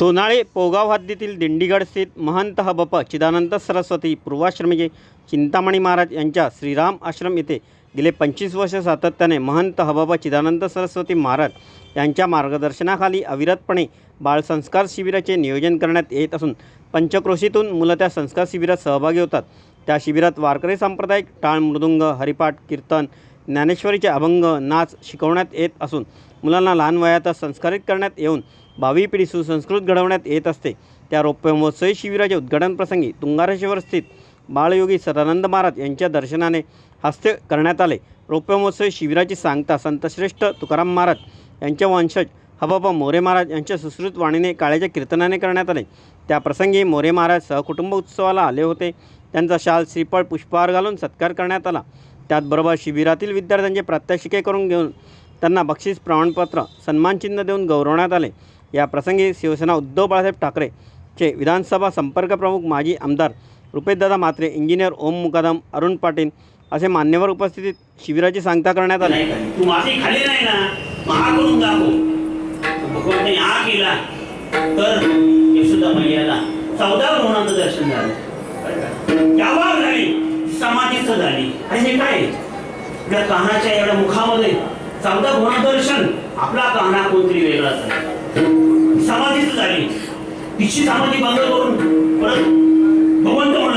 सोनाळे पोगाव हद्दीतील दिंडीगड स्थित महंत हबप चिदानंद सरस्वती पूर्वाश्रमीचे चिंतामणी महाराज यांच्या श्रीराम आश्रम येथे गेले पंचवीस वर्ष सातत्याने महंत हबप चिदानंद सरस्वती महाराज यांच्या मार्गदर्शनाखाली अविरतपणे बाळसंस्कार शिबिराचे नियोजन करण्यात येत असून पंचक्रोशीतून मुलं त्या संस्कार शिबिरात सहभागी होतात. त्या शिबिरात वारकरी सांप्रदायिक टाळ मृदुंग हरिपाठ कीर्तन ज्ञानेश्वरीचे अभंग नाच शिकवण्यात येत असून मुलांना लहान वयातच संस्कारित करण्यात येऊन भावी पिढी सुसंस्कृत घडवण्यात येत असते. त्या रौप्य महोत्सवी शिबिराच्या उद्घाटनप्रसंगी तुंगारेश्वर स्थित बाळयोगी सदानंद महाराज यांच्या दर्शनाने हास्य करण्यात आले. रौप्य महोत्सव शिबिराची सांगता संतश्रेष्ठ तुकाराम महाराज यांचे वंशज हबाबा मोरे महाराज यांच्या सुश्रुत वाणीने काळ्याच्या कीर्तनाने करण्यात आले. त्या प्रसंगी मोरे महाराज सहकुटुंब उत्सवाला आले होते. त्यांचा शाल श्रीफळ पुष्पहार घालून सत्कार करण्यात आला. त्याचबरोबर शिबिरातील विद्यार्थ्यांचे प्रात्यक्षिके करून घेऊन त्यांना बक्षीस प्रमाणपत्र सन्मानचिन्ह देऊन गौरवण्यात आले. या प्रसंगी शिवसेना उद्धव बाळासाहेब ठाकरेचे विधानसभा संपर्क प्रमुख माजी आमदार रुपेशदादा म्हात्रे इंजिनियर ओम मुकादम अरुण पाटील असे मान्यवर उपस्थितीत शिबिराची सांगता करण्यात आली. तू माती खाली नाही ना. मग करून दाखव. भगवंताने हा केला. तर यशोदा मैयाला चौदा भ्रमणाचं दर्शन झालं. त्यावर झाली. समाधीच झाली. आणि हे काय? आपल्या कानाच्या एवढ्या मुखामध्ये चौदा भ्रमण दर्शन. आपला काना कोणतरी वेगळाच आहे. समाधीच झाली तिची समाधी बंद करून परत भगवंत म्हणू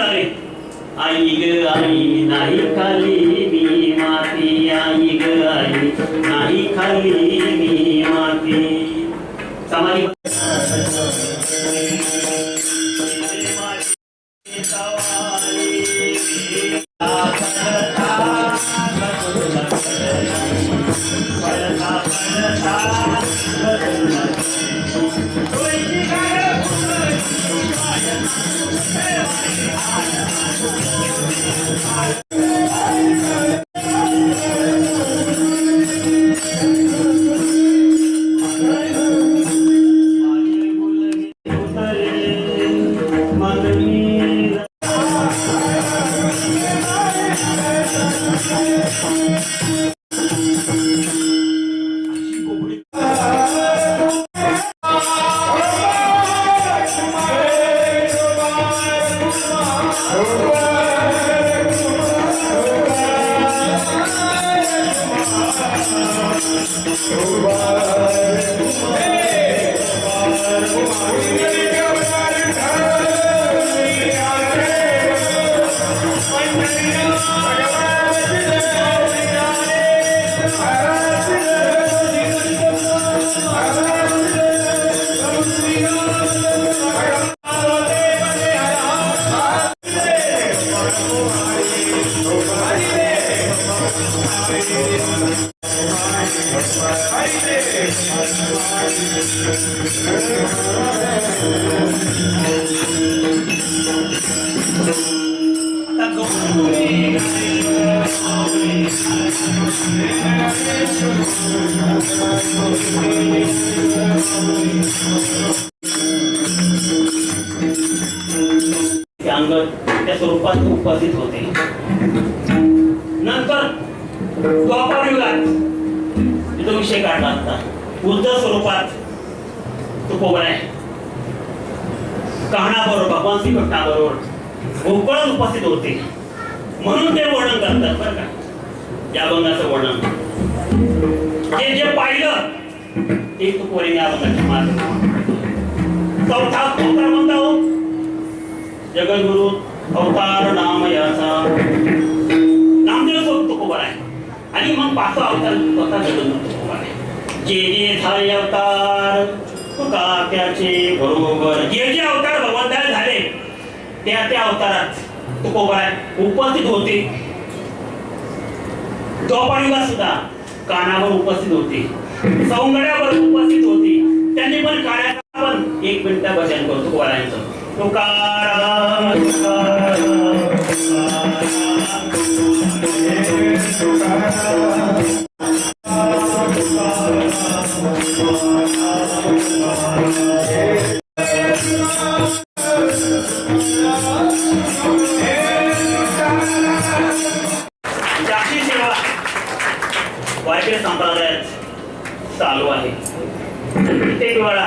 आई ग आई नाही खाली मी माती आई ग आई नाही खाली मी माती समाधी ते अंग त्या स्वरूपात उपस्थित होते. नंतर द्वापार युगात तिथं विषय काढला असता बुद्ध स्वरूपात तो आहे बरोबर भगवान श्रीकृष्णाबरोबर भोकळच उपस्थित होते. म्हणून ते वर्णन करतात बरं का? या अभंगाचं वर्णन. ते जे पाहिलं ते तू कोणी या अभंगाच्या मार्ग चौथा अवतार म्हणता हो. जगद्गुरु अवतार नाम याचा. नामदेव स्वरूप तुकोबर आहे. आणि मग पाचवा अवतार स्वतः जगद्गुरु तुकोबर आहे. जे जे झाले अवतार तुका त्याचे बरोबर. जे जे अवतार त्या त्या अवतारात तुकोबाय उपस्थित होते. द्वापारयुगात सुद्धा कानावर उपस्थित होते. सौंगड्यावर उपस्थित होती. त्यांनी पण काळ्या पण एक मिनिट भजन करतो तुकारायांचं तुकाराम तुकाराम, चालू आहे प्रत्येक वेळा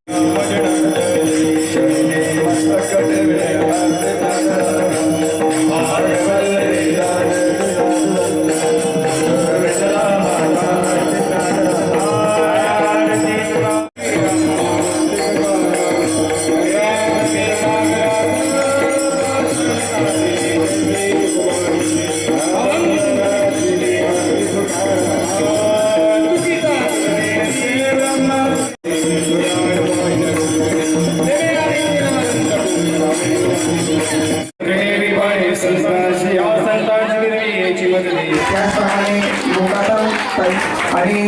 आणि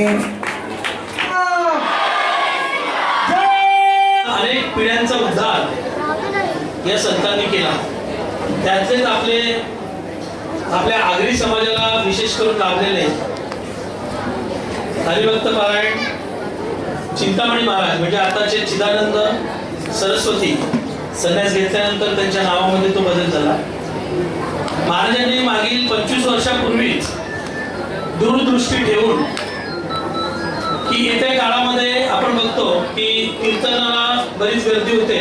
अनेक पिढ्यांचा उद्धार या संतांनी केला. त्यातलेच आपले आपल्या आगरी समाजाला विशेष करून लाभलेले हरिभक्त पारायण चिंतामणी महाराज म्हणजे आताचे चिदानंद सरस्वती संन्यास घेतल्यानंतर त्यांच्या नावामध्ये तो बदल झाला. महाराजांनी मागील पंचवीस वर्षापूर्वीच दूरदृष्टी ठेवून की येत्या काळामध्ये आपण बघतो की कीर्तनाला बरीच गर्दी होते.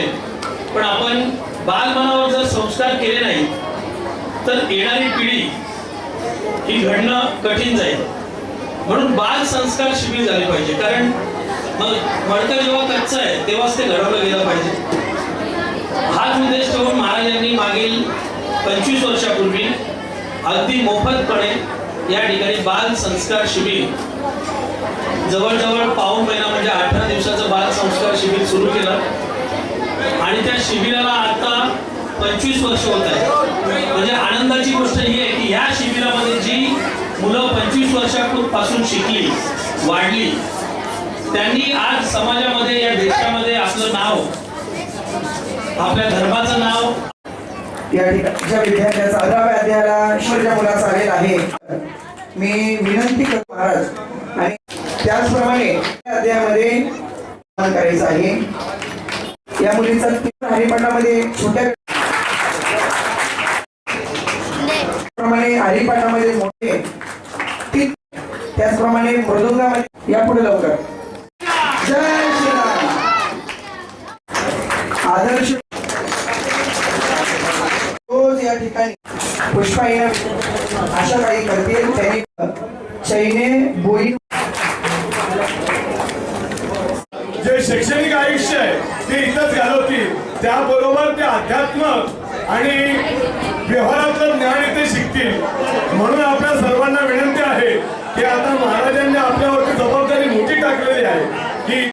पण आपण बालमनावर जर संस्कार केले नाही तर येणारी पिढी ही घडणं कठीण जाईल. म्हणून बाल संस्कार शिबिर झाले पाहिजे. कारण मग मडकं जेव्हा कच्चं आहे तेव्हाच ते घडवलं गेलं पाहिजे. हाच उद्देश ठेवून महाराजांनी मागील पंचवीस वर्षापूर्वी अगदी मोफतपणे या ठिकाणी बाल संस्कार शिबिर जवळजवळ पाऊन महिना म्हणजे अठरा दिवसाचं बाल संस्कार शिबिर सुरू केलं. आणि त्या शिबिराला आता पंचवीस वर्ष होत आहे म्हणजे आनंदाची गोष्ट ही आहे की या शिबिरामध्ये जी मुलं पंचवीस वर्षापासून शिकली वाढली त्यांनी आज समाजामध्ये या देशामध्ये आपलं नाव आपल्या धर्माचं नाव या ठिकाणच्या विद्यार्थ्याचा अकराव्या अध्यायाला ईश्वरच्या मुलाचा आलेला आहे मी विनंती करतो महाराज आणि त्याचप्रमाणे या अध्यायामध्ये स्नान करायचं आहे या मुलीचा तीव्र हरिपाठामध्ये छोट्या प्रमाणे हरिपाठामध्ये मोठे त्याचप्रमाणे मृदुंगामध्ये यापुढे लवकर. जय श्रीराम. आदर्श. रोज या ठिकाणी पुष्पा अशा काही करतील त्यांनी चैने बोई. जे शैक्षणिक आयुष्य आहे ते इथंच घालवतील. त्याबरोबर ते अध्यात्म आणि व्यवहारातलं ज्ञान इथे शिकतील. म्हणून आपल्या सर्वांना विनंती आहे की आता महाराजांनी आपल्यावरती जबाबदारी मोठी टाकलेली आहे.